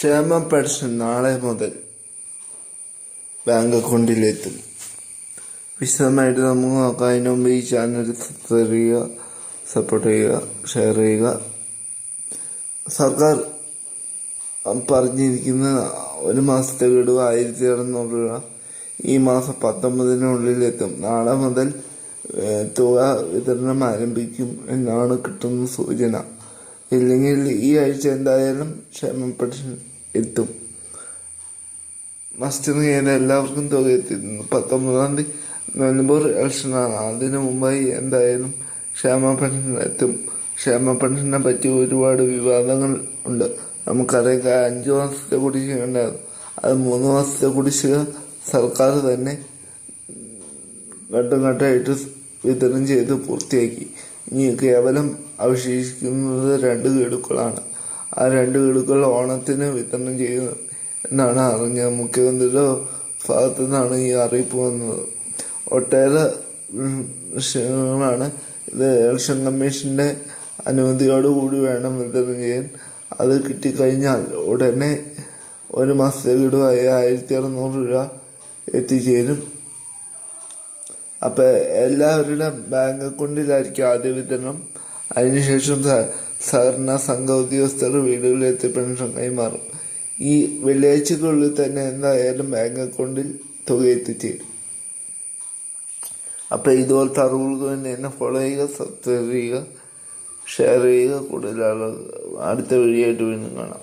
ക്ഷേമ പെൻഷൻ നാളെ മുതൽ ബാങ്ക് അക്കൗണ്ടിലെത്തും വിശദമായിട്ട് നമുക്ക് നോക്കാം. അതിന് മുമ്പ് ഈ ചാനൽ ചെയ്യുക സപ്പോർട്ട് ചെയ്യുക ഷെയർ ചെയ്യുക. സർക്കാർ പറഞ്ഞിരിക്കുന്ന ഒരു മാസത്തെ ഗഡുവ് ആയിരത്തി അറുന്നൂറ് രൂപ ഈ മാസം പത്തൊമ്പതിനുള്ളിൽ എത്തും നാളെ മുതൽ തുക വിതരണം ആരംഭിക്കും എന്നാണ് കിട്ടുന്ന സൂചന. ഇല്ലെങ്കിൽ ഈ ആഴ്ച എന്തായാലും ക്ഷേമ പെൻഷൻ എത്തും. മസ്റ്റ് കഴിഞ്ഞാൽ എല്ലാവർക്കും തുക എത്തിയിരുന്നു. പത്തൊമ്പതാം തീയതി നവംബർ ഇലക്ഷനാണ്. അതിനു മുമ്പായി എന്തായാലും ക്ഷേമ പെൻഷൻ എത്തും. ക്ഷേമ പെൻഷനെ പറ്റി ഒരുപാട് വിവാദങ്ങൾ ഉണ്ട്. നമുക്കറിയാം അഞ്ചു മാസത്തെ കുടിശ്ശിക ഉണ്ടായിരുന്നു. അത് മൂന്ന് മാസത്തെ കുടിശ്ശിക സർക്കാർ തന്നെ ഘട്ടം ഘട്ടമായിട്ട് വിതരണം ചെയ്ത് പൂർത്തിയാക്കി. ഇനി കേവലം അവശേഷിക്കുന്നത് രണ്ട് ഗഡുക്കളാണ്. ആ രണ്ട് ഗഡുക്കൾ ഓണത്തിന് വിതരണം ചെയ്യുന്നു എന്നാണ് അറിഞ്ഞ മുഖ്യമന്ത്രിയുടെ ഭാഗത്തു നിന്നാണ് ഈ അറിയിപ്പ് വന്നത്. ഒട്ടേറെ വിഷയങ്ങളാണ് ഇത് ഇലക്ഷൻ കമ്മീഷന്റെ അനുമതിയോടുകൂടി വേണം വിതരണം ചെയ്യാൻ. അത് കിട്ടിക്കഴിഞ്ഞാൽ ഉടനെ ഒരു മാസത്തെ വീടുമായി ആയിരത്തി അറുന്നൂറ് രൂപ എത്തിച്ചേരും. അപ്പൊ എല്ലാവരുടെയും ബാങ്ക് അക്കൗണ്ടിലായിരിക്കും ആദ്യ വിതരണം. അതിനുശേഷം സഹകരണ സംഘ ഉദ്യോഗസ്ഥർ വീടുകളിലെത്തി പെൻഷൻ കൈമാറും. ഈ വെള്ളിയാഴ്ചക്കുള്ളിൽ തന്നെ എന്തായാലും ബാങ്ക് അക്കൗണ്ടിൽ തുക എത്തിച്ചേരും. അപ്പൊ ഇതുപോലത്തെ അറിവുകൾക്ക് വേണ്ടി എന്നെ ഫോളോ ചെയ്യുക സബ്സ്ക്രൈബ് ചെയ്യുക ഷെയർ ചെയ്യുക. കൂടുതൽ ആളുകൾ അടുത്ത വീഡിയോ ആയിട്ട് വീണ്ടും കാണാം.